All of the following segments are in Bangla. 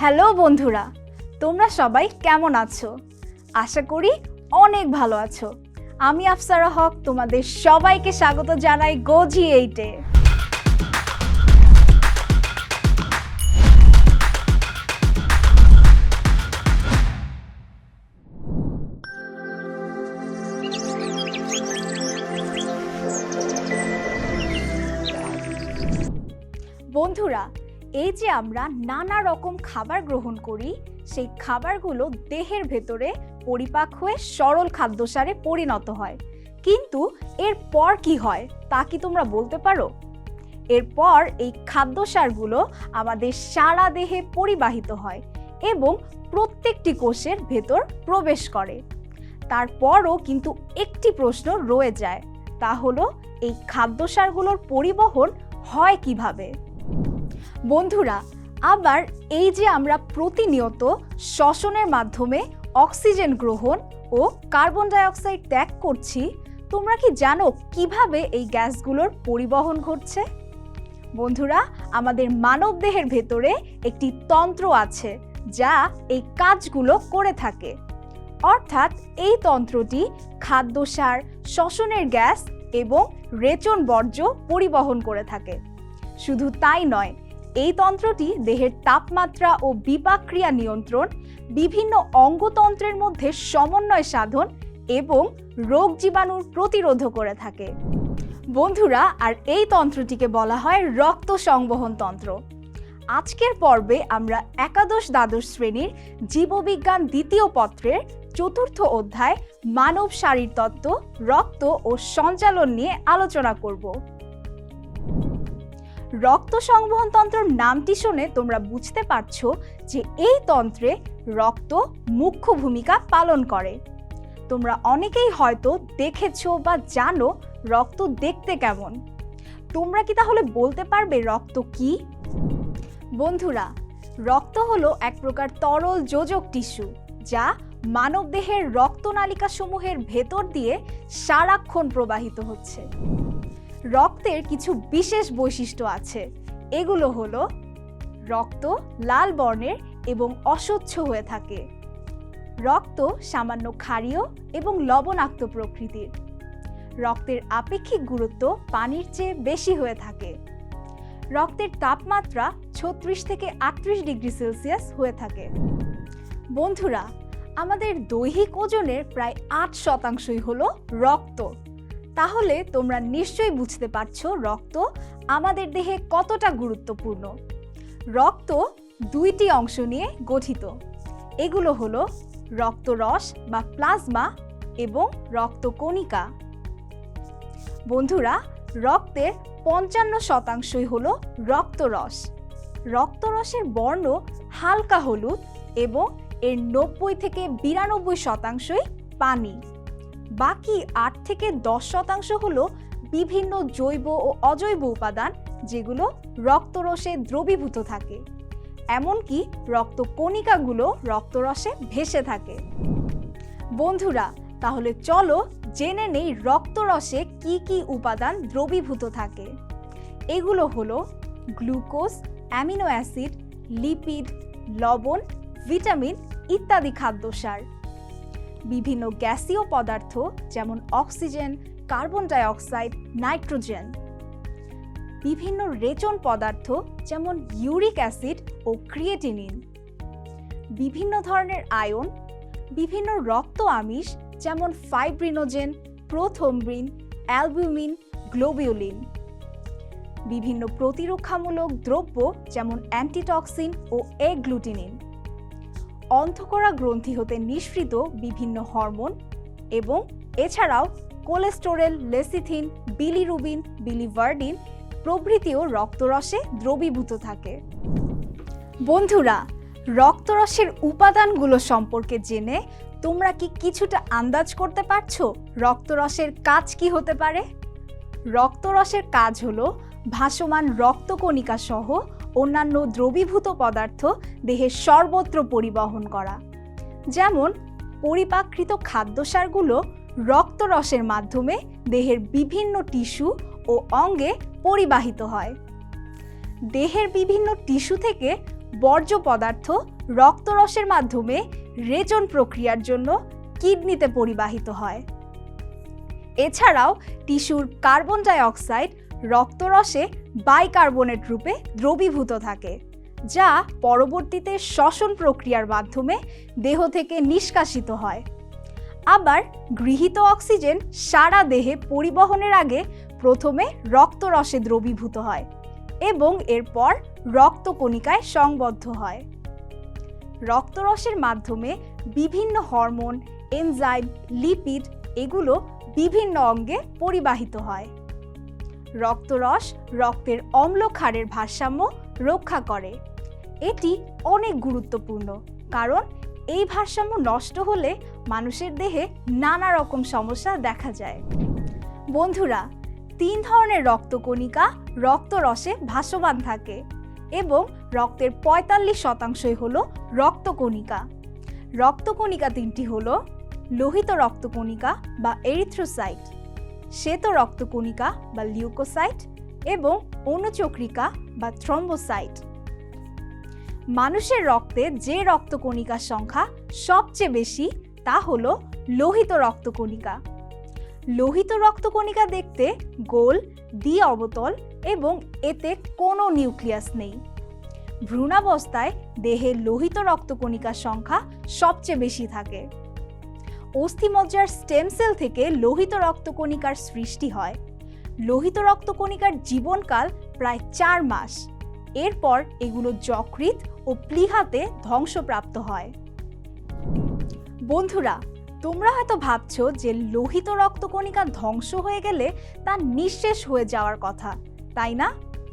হ্যালো বন্ধুরা, তোমরা সবাই কেমন আছো? আশা করি অনেক ভালো আছো। আমি আফসারা হক, তোমাদের সবাইকে স্বাগত জানাই গোজি এইটে এই যে আমরা নানা রকম খাবার গ্রহণ করি, সেই খাবারগুলো দেহের ভেতরে পরিপাক হয়ে সরল খাদ্যসারে পরিণত হয়। কিন্তু এর পর কি হয়, তা কি তোমরা বলতে পারো? এরপর এই খাদ্যসারগুলো আমাদের সারা দেহে পরিবাহিত হয় এবং প্রত্যেকটি কোষের ভেতর প্রবেশ করে। তারপরও কিন্তু একটি প্রশ্ন রয়ে যায়, তা হলো, এই খাদ্যসারগুলোর পরিবহন হয় কীভাবে? বন্ধুরা, আবার এই যে আমরা প্রতিনিয়ত শ্বসনের মাধ্যমে অক্সিজেন গ্রহণ ও কার্বন ডাইঅক্সাইড ত্যাগ করছি, তোমরা কি জানো কীভাবে এই গ্যাসগুলোর পরিবহন ঘটছে? বন্ধুরা, আমাদের মানব দেহের ভেতরে একটি তন্ত্র আছে যা এই কাজগুলো করে থাকে। অর্থাৎ এই তন্ত্রটি খাদ্যসার, শ্বসনের গ্যাস এবং রেচন বর্জ্য পরিবহন করে থাকে। শুধু তাই নয় এই তন্ত্রটি দেহের তাপমাত্রা ও বিপাক ক্রিয়া নিয়ন্ত্রণ, বিভিন্ন অঙ্গতন্ত্রের মধ্যে সমন্বয় সাধন এবং রোগ জীবাণুর প্রতিরোধ করে থাকে। বন্ধুরা, আর এই তন্ত্রটিকে বলা হয় রক্ত সংবহন তন্ত্র। আজকের পর্বে আমরা একাদশ দ্বাদশ শ্রেণির জীববিজ্ঞান দ্বিতীয় পত্রের চতুর্থ অধ্যায় মানব শারীরতত্ত্ব রক্ত ও সঞ্চালন নিয়ে আলোচনা করব। রক্ত সংবহন তন্ত্রর নামটি শুনে তোমরা বুঝতে পারছ যে এই তন্ত্রে রক্ত মুখ্য ভূমিকা পালন করে। তোমরা অনেকেই হয়তো দেখেছ বা জানো রক্ত দেখতে কেমন। তোমরা কি তাহলে বলতে পারবে রক্ত কি? বন্ধুরা, রক্ত হলো এক প্রকার তরল যোজক টিস্যু যা মানবদেহের রক্তনালিকা সমূহের ভেতর দিয়ে সারাক্ষণ প্রবাহিত হচ্ছে। রক্তের কিছু বিশেষ বৈশিষ্ট্য আছে। এগুলো হলো রক্ত লাল বর্ণের এবং অস্বচ্ছ হয়ে থাকে। রক্ত সামান্য ক্ষারীয় এবং লবণাক্ত প্রকৃতির। রক্তের আপেক্ষিক গুরুত্ব পানির চেয়ে বেশি হয়ে থাকে। রক্তের তাপমাত্রা ছত্রিশ থেকে আটত্রিশ ডিগ্রি সেলসিয়াস হয়ে থাকে। বন্ধুরা, আমাদের দৈহিক ওজনের প্রায় আট শতাংশই হলো রক্ত। তাহলে তোমরা নিশ্চয়ই বুঝতে পারছ রক্ত আমাদের দেহে কতটা গুরুত্বপূর্ণ। রক্ত দুইটি অংশ নিয়ে গঠিত। এগুলো হলো রক্তরস বা প্লাজমা এবং রক্তকণিকা। বন্ধুরা, রক্তের পঞ্চান্ন শতাংশই হলো রক্তরস। রক্তরসের বর্ণ হালকা হলুদ এবং এর নব্বই থেকে বিরানব্বই শতাংশই পানি। বাকি আট থেকে দশ শতাংশ হলো বিভিন্ন জৈব ও অজৈব উপাদান, যেগুলো রক্তরসে দ্রবীভূত থাকে। এমনকি রক্তকণিকাগুলো রক্তরসে ভেসে থাকে। বন্ধুরা, তাহলে চলো জেনে নেই রক্তরসে কি কি উপাদান দ্রবীভূত থাকে। এগুলো হলো গ্লুকোজ, অ্যামিনো অ্যাসিড, লিপিড, লবণ, ভিটামিন ইত্যাদি খাদ্যসার বিভিন্ন গ্যাসীয় পদার্থ, যেমন অক্সিজেন, কার্বন ডাইঅক্সাইড, নাইট্রোজেন। বিভিন্ন রেচন পদার্থ, যেমন ইউরিক অ্যাসিড ও ক্রিয়েটিনিন। বিভিন্ন ধরনের আয়ন, বিভিন্ন রক্ত আমিষ, যেমন ফাইব্রিনোজেন প্রোথম্ব্রিন অ্যালবুমিন, গ্লোবিউলিন। বিভিন্ন প্রতিরক্ষামূলক দ্রব্য, যেমন অ্যান্টিটক্সিন ও এগ্লুটিনিন অন্ধকরা গ্রন্থি হতে নিঃসৃত বিভিন্ন হরমোন এবং এছাড়াও কোলেস্টোরেল, লেসিথিন, বিলিরুবিন, বিলিভার্ডিন প্রভৃতিও রক্তরসে দ্রবীভূত থাকে। বন্ধুরা, রক্তরসের উপাদানগুলো সম্পর্কে জেনে তোমরা কি কিছুটা আন্দাজ করতে পারছ? রক্তরসের কাজ কি হতে পারে? রক্তরসের কাজ হলো ভাসমান রক্তকণিকা সহ অন্যান্য দ্রবীভূত পদার্থ দেহের সর্বত্র পরিবহন করা। যেমন, পরিপাকৃত খাদ্যসারগুলো রক্তরসের মাধ্যমে দেহের বিভিন্ন টিস্যু ও অঙ্গে পরিবাহিত হয়। দেহের বিভিন্ন টিস্যু থেকে বর্জ্য পদার্থ রক্তরসের মাধ্যমে রেচন প্রক্রিয়ার জন্য কিডনিতে পরিবাহিত হয়। এছাড়াও, টিস্যুর কার্বন ডাই অক্সাইড রক্তরসে বাইকার্বনেট রূপে দ্রবীভূত থাকে, যা পরবর্তীতে শ্বসন প্রক্রিয়ার মাধ্যমে দেহ থেকে নিষ্কাশিত হয়। আবার গৃহীত অক্সিজেন সারা দেহে পরিবহনের আগে প্রথমে রক্তরসে দ্রবীভূত হয় এবং এরপর রক্তকণিকায় সংবদ্ধ হয়। রক্তরসের মাধ্যমে বিভিন্ন হরমোন, এনজাইম, লিপিড এগুলো বিভিন্ন অঙ্গে পরিবাহিত হয়। রক্তরস, রক্তের অম্ল ক্ষারের ভারসাম্য রক্ষা করে। এটি অনেক গুরুত্বপূর্ণ, কারণ এই ভারসাম্য নষ্ট হলে মানুষের দেহে নানা রকম সমস্যা দেখা যায়। বন্ধুরা, তিন ধরনের রক্তকণিকা রক্তরসে ভাসমান থাকে এবং রক্তের পঁয়তাল্লিশ শতাংশই হল রক্তকণিকা রক্তকণিকা তিনটি হল লোহিত রক্তকণিকা বা এরিথ্রোসাইট। শ্বেত রক্তকণিকা বা লিউকোসাইট এবং অনুচক্রিকা বা থ্রম্বোসাইট মানুষের রক্তে যে রক্তকণিকার সংখ্যা সবচেয়ে বেশি, তা হল লোহিত রক্তকণিকা। লোহিত রক্তকণিকা দেখতে গোল দ্বি অবতল এবং এতে কোনো নিউক্লিয়াস নেই। ভ্রূণাবস্থায় দেহে লোহিত রক্তকণিকার সংখ্যা সবচেয়ে বেশি থাকে। অস্থিমজ্জার স্টেম সেল থেকে লোহিত রক্তকণিকার সৃষ্টি হয়। লোহিত রক্তকণিকার জীবনকাল প্রায় চার মাস। এরপর এগুলো যকৃত ও প্লীহাতে ধ্বংসপ্রাপ্ত হয়। বন্ধুরা, তোমরা হয়তো ভাবছ যে লোহিত রক্তকণিকা ধ্বংস হয়ে গেলে তা নিঃশেষ হয়ে যাওয়ার কথা, তাই না?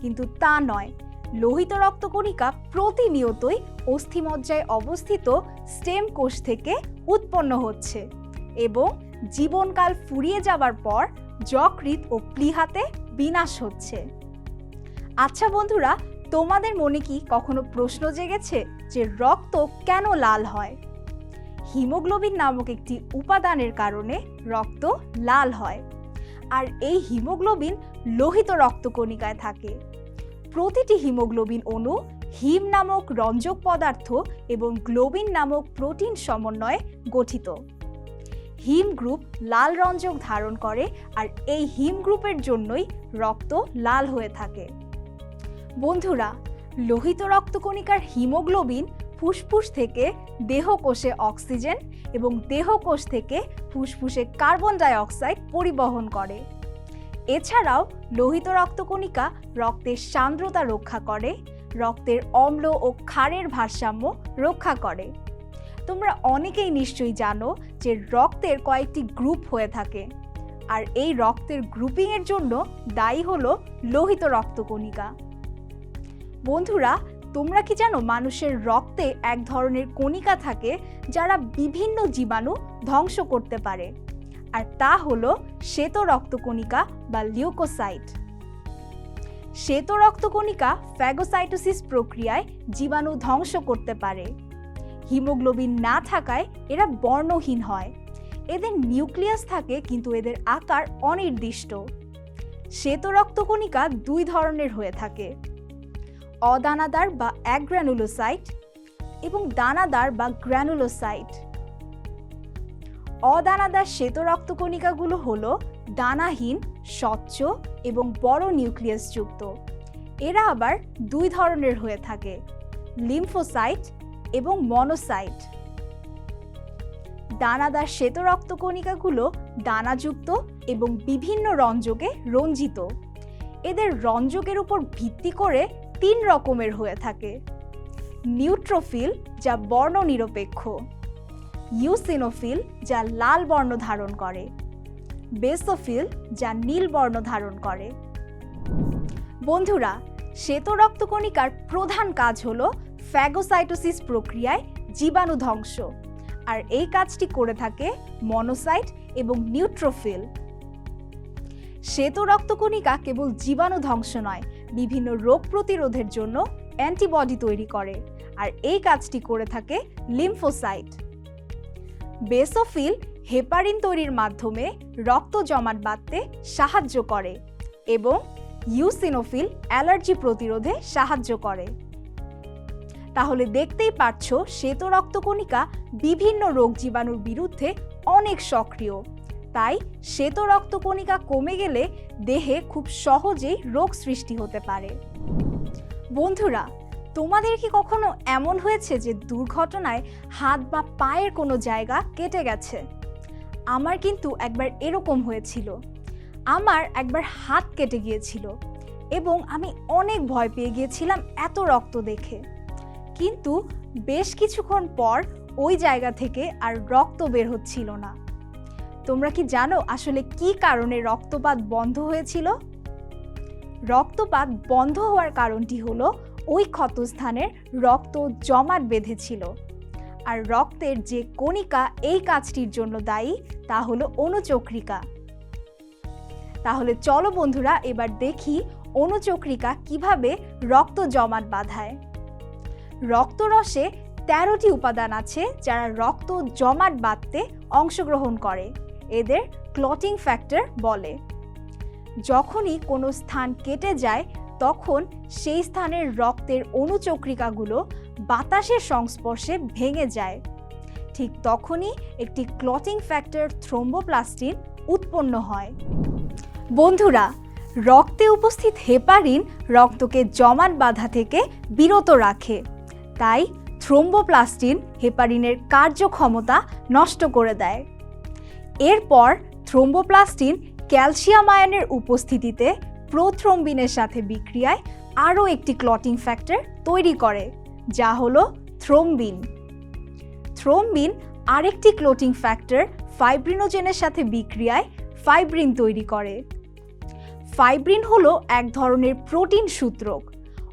কিন্তু তা নয়। লোহিত রক্তকণিকা প্রতিনিয়তই অস্থিমজ্জায় অবস্থিত স্টেম কোষ থেকে উৎপন্ন হচ্ছে এবং জীবনকাল ফুরিয়ে যাবার পর যকৃৎ ও প্লীহাতে বিনাশ হচ্ছে। আচ্ছা বন্ধুরা, তোমাদের মনে কি কখনো প্রশ্ন জেগেছে যে রক্ত কেন লাল হয়? হিমোগ্লোবিন নামক একটি উপাদানের কারণে রক্ত লাল হয়। আর এই হিমোগ্লোবিন লোহিত রক্তকণিকায় থাকে। প্রতিটি হিমোগ্লোবিন অণু হিম নামক রঞ্জক পদার্থ এবং গ্লোবিন নামক প্রোটিন সমন্বয়ে গঠিত। হিম গ্রুপ লাল রঞ্জক ধারণ করে আর এই হিম গ্রুপের জন্যই রক্ত লাল হয়ে থাকে। বন্ধুরা, লোহিত রক্তকণিকার হিমোগ্লোবিন ফুসফুস থেকে দেহকোষে অক্সিজেন এবং দেহকোষ থেকে ফুসফুসে কার্বন ডাই অক্সাইড পরিবহন করে। এছাড়াও লোহিত রক্তকণিকা রক্তের সান্দ্রতা রক্ষা করে, রক্তের অম্ল ও ক্ষারের ভারসাম্য রক্ষা করে। তোমরা অনেকেই নিশ্চয়ই জানো যে রক্তের কয়েকটি গ্রুপ হয়ে থাকে। আর এই রক্তের গ্রুপিংয়ের জন্য দায়ী হলো লোহিত রক্তকণিকা। বন্ধুরা, তোমরা কি জানো মানুষের রক্তে এক ধরনের কণিকা থাকে যারা বিভিন্ন জীবাণু ধ্বংস করতে পারে? আর তা হল শ্বেত রক্তকণিকা বা লিউকোসাইট শ্বেত রক্তকণিকা ফ্যাগোসাইটোসিস প্রক্রিয়ায় জীবাণু ধ্বংস করতে পারে। হিমোগ্লোবিন না থাকায় এরা বর্ণহীন হয়। এদের নিউক্লিয়াস থাকে কিন্তু এদের আকার অনির্দিষ্ট। শ্বেত রক্তকণিকা দুই ধরনের হয়ে থাকে। অদানাদার বা অ্যাগ্রানুলোসাইট এবং দানাদার বা গ্র্যানুলোসাইট অদানাদার শ্বেত রক্তকণিকাগুলো হলো দানাহীন, স্বচ্ছ এবং বড় নিউক্লিয়াসযুক্ত এরা আবার দুই ধরনের হয়ে থাকে, লিম্ফোসাইট এবং মনোসাইট। দানাদার শ্বেত রক্তকণিকাগুলো দানাযুক্ত এবং বিভিন্ন রঞ্জকে রঞ্জিত। এদের রঞ্জকের উপর ভিত্তি করে তিন রকমের হয়ে থাকে। নিউট্রোফিল, যা বর্ণ নিরপেক্ষ ইউসিনোফিল যা লাল বর্ণ ধারণ করে। বেসোফিল যা নীল বর্ণ ধারণ করে। বন্ধুরা শ্বেত রক্তকণিকার প্রধান কাজ হল ফ্যাগোসাইটোসিস প্রক্রিয়ায় জীবাণু ধ্বংস। আর এই কাজটি করে থাকে মনোসাইট এবং নিউট্রোফিল। শ্বেত রক্তকণিকা কেবল জীবাণু ধ্বংস নয়, বিভিন্ন রোগ প্রতিরোধের জন্য অ্যান্টিবডি তৈরি করে। আর এই কাজটি করে থাকে লিম্ফোসাইট। বেসোফিল হেপারিন তৈরির মাধ্যমে রক্ত জমাট বাঁধতে সাহায্য করে এবং ইউসিনোফিল অ্যালার্জি প্রতিরোধে সাহায্য করে। তাহলে দেখতেই পাচ্ছ শ্বেত রক্তকণিকা বিভিন্ন রোগ জীবাণুর বিরুদ্ধে অনেক সক্রিয়। তাই শ্বেত রক্তকণিকা কমে গেলে দেহে খুব সহজেই রোগ সৃষ্টি হতে পারে। বন্ধুরা তোমাদের কি কখনো এমন হয়েছে যে দুর্ঘটনায় হাত বা পায়ের কোনো জায়গা কেটে গেছে? আমার কিন্তু একবার এরকম হয়েছিল। আমার একবার হাত কেটে গিয়েছিল এবং আমি অনেক ভয় পেয়ে গিয়েছিলাম এত রক্ত দেখে। কিন্তু বেশ কিছুক্ষণ পর ওই জায়গা থেকে আর রক্ত বের হচ্ছিল না। তোমরা কি জানো আসলে কি কারণে রক্তপাত বন্ধ হয়েছিল? রক্তপাত বন্ধ হওয়ার কারণটি হলো ওই ক্ষতস্থানের রক্ত জমাট বেঁধেছিল। আর রক্তের যে কণিকা এই কাজটির জন্য দায়ী, তা হলো অনুচক্রিকা। তাহলে চলো বন্ধুরা, এবার দেখি অনুচক্রিকা কীভাবে রক্ত জমাট বাঁধায়। রক্তরসে তেরোটি উপাদান আছে, যারা রক্ত জমাট বাঁধতে অংশগ্রহণ করে। এদের ক্লটিং ফ্যাক্টর বলে। যখনই কোনো স্থান কেটে যায় তখন সেই স্থানের রক্তের অনুচক্রিকাগুলো বাতাসের সংস্পর্শে ভেঙে যায়। ঠিক তখনই একটি ক্লটিং ফ্যাক্টর থ্রোম্বোপ্লাস্টিন উৎপন্ন হয়। বন্ধুরা, রক্তে উপস্থিত হেপারিন রক্তকে জমাট বাঁধা থেকে বিরত রাখে। তাই থ্রোম্বোপ্লাস্টিন হেপারিনের কার্যক্ষমতা নষ্ট করে দেয়। এরপর থ্রোম্বোপ্লাস্টিন ক্যালসিয়াম আয়নের উপস্থিতিতে প্রোথ্রোম্বিনের সাথে বিক্রিয়ায় আরও একটি ক্লটিং ফ্যাক্টর তৈরি করে, যা হলো থ্রোম্বিন থ্রোম্বিন আরেকটি ক্লোটিং ফ্যাক্টর ফাইব্রিনোজেনের সাথে বিক্রিয়ায় ফাইব্রিন তৈরি করে। ফাইব্রিন হলো এক ধরনের প্রোটিন সূত্রক।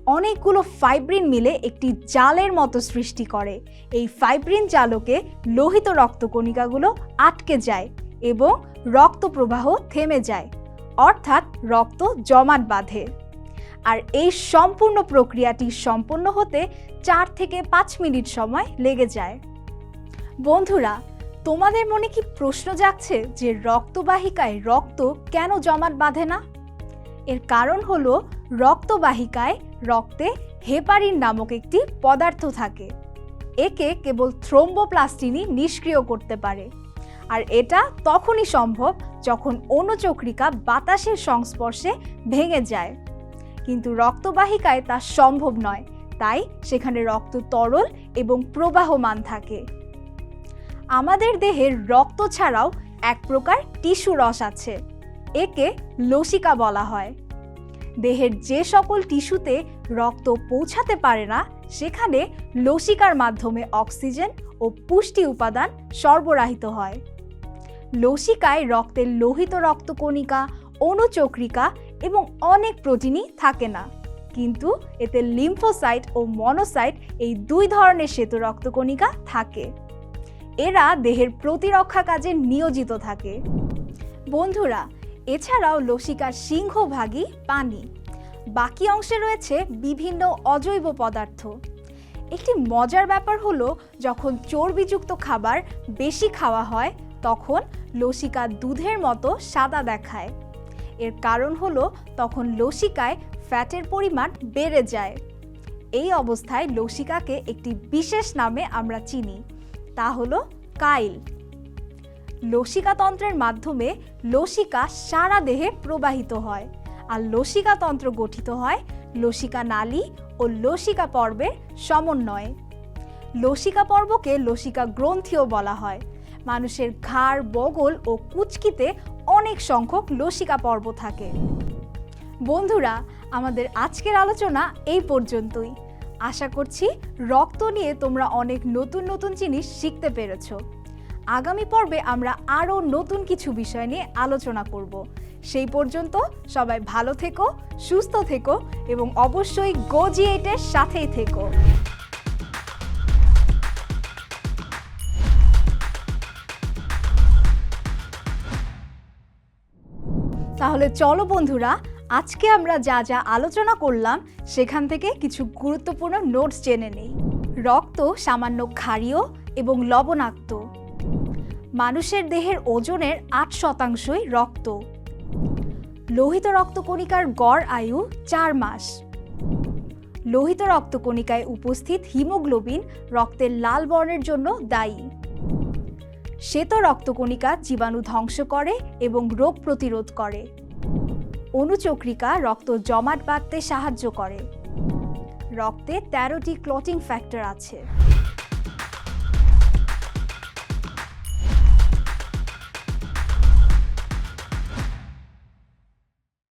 অনেকগুলো ফাইব্রিন মিলে একটি জালের মতো সৃষ্টি করে। এই ফাইব্রিন জালকে লোহিত রক্তকণিকাগুলো আটকে যায় এবং রক্ত প্রবাহ থেমে যায়। অর্থাৎ রক্ত জমাট বাঁধে। আর এই সম্পূর্ণ প্রক্রিয়াটি সম্পন্ন হতে চার থেকে পাঁচ মিনিট সময় লেগে যায়। বন্ধুরা, তোমাদের মনে কি প্রশ্ন জাগছে যে রক্তবাহিকায় রক্ত কেন জমাট বাঁধে না? এর কারণ হলো রক্তবাহিকায় রক্তে হেপারিন নামক একটি পদার্থ থাকে। একে কেবল থ্রোম্বোপ্লাস্টিনই নিষ্ক্রিয় করতে পারে। আর এটা তখনই সম্ভব যখন অনুচক্রিকা বাতাসের সংস্পর্শে ভেঙে যায়। কিন্তু রক্তবাহিকায় তা সম্ভব নয়, তাই সেখানে রক্ত তরল এবং প্রবাহমান থাকে। আমাদের দেহের রক্ত ছাড়াও এক প্রকার টিস্যু রস আছে, একে লসিকা বলা হয়। দেহের যে সকল টিস্যুতে রক্ত পৌঁছাতে পারে না, সেখানে লসিকার মাধ্যমে অক্সিজেন ও পুষ্টি উপাদান সরবরাহিত হয়। লসিকায় রক্তের লোহিত রক্তকণিকা অনুচক্রিকা এবং অনেক প্রোটিনই থাকে না। কিন্তু এতে লিম্ফোসাইট ও মনোসাইট এই দুই ধরনের শ্বেত রক্তকণিকা থাকে। এরা দেহের প্রতিরক্ষা কাজে নিয়োজিত থাকে। বন্ধুরা, এছাড়াও লসিকার সিংহভাগই পানি। বাকি অংশে রয়েছে বিভিন্ন অজৈব পদার্থ। একটি মজার ব্যাপার হলো, যখন চর্বিযুক্ত খাবার বেশি খাওয়া হয় তখন লসিকা দুধের মতো সাদা দেখায়। এর কারণ হলো তখন লসিকায় ফ্যাটের পরিমাণ বেড়ে যায়। এই অবস্থায় লসিকাকে একটি বিশেষ নামে আমরা চিনি, তা হলো কাইল। লসিকাতন্ত্রের মাধ্যমে লসিকা সারা দেহে প্রবাহিত হয় আর লসিকাতন্ত্র গঠিত হয় লসিকা নালী ও লসিকা পর্বের সমন্বয়ে। লসিকা পর্বকে লসিকা গ্রন্থিও বলা হয়। মানুষের ঘাড়, বগল ও কুচকিতে অনেক সংখ্যক লসিকা পর্ব থাকে। বন্ধুরা, আমাদের আজকের আলোচনা এই পর্যন্তই। আশা করছি রক্ত নিয়ে তোমরা অনেক নতুন নতুন জিনিস শিখতে পেরেছ। আগামী পর্বে আমরা আরও নতুন কিছু বিষয় নিয়ে আলোচনা করব। সেই পর্যন্ত সবাই ভালো থেকো, সুস্থ থেকো এবং অবশ্যই গোজিয়েটের সাথেই থেকো। তাহলে চলো বন্ধুরা, আজকে আমরা যা যা আলোচনা করলাম, সেখান থেকে কিছু গুরুত্বপূর্ণ নোটস জেনে নেই। রক্ত সামান্য ক্ষারীয় এবং লবণাক্ত। মানুষের দেহের ওজনের আট শতাংশই রক্ত। লোহিত রক্তকণিকার গড় আয়ু চার মাস। লোহিত রক্তকণিকায় উপস্থিত হিমোগ্লোবিন রক্তের লাল বর্ণের জন্য দায়ী। শ্বেত রক্তকণিকা জীবাণু ধ্বংস করে এবং রোগ প্রতিরোধ করে। অনুচক্রিকা রক্ত জমাট বাঁধতে সাহায্য করে। রক্তে তেরোটি ক্লটিং ফ্যাক্টর আছে।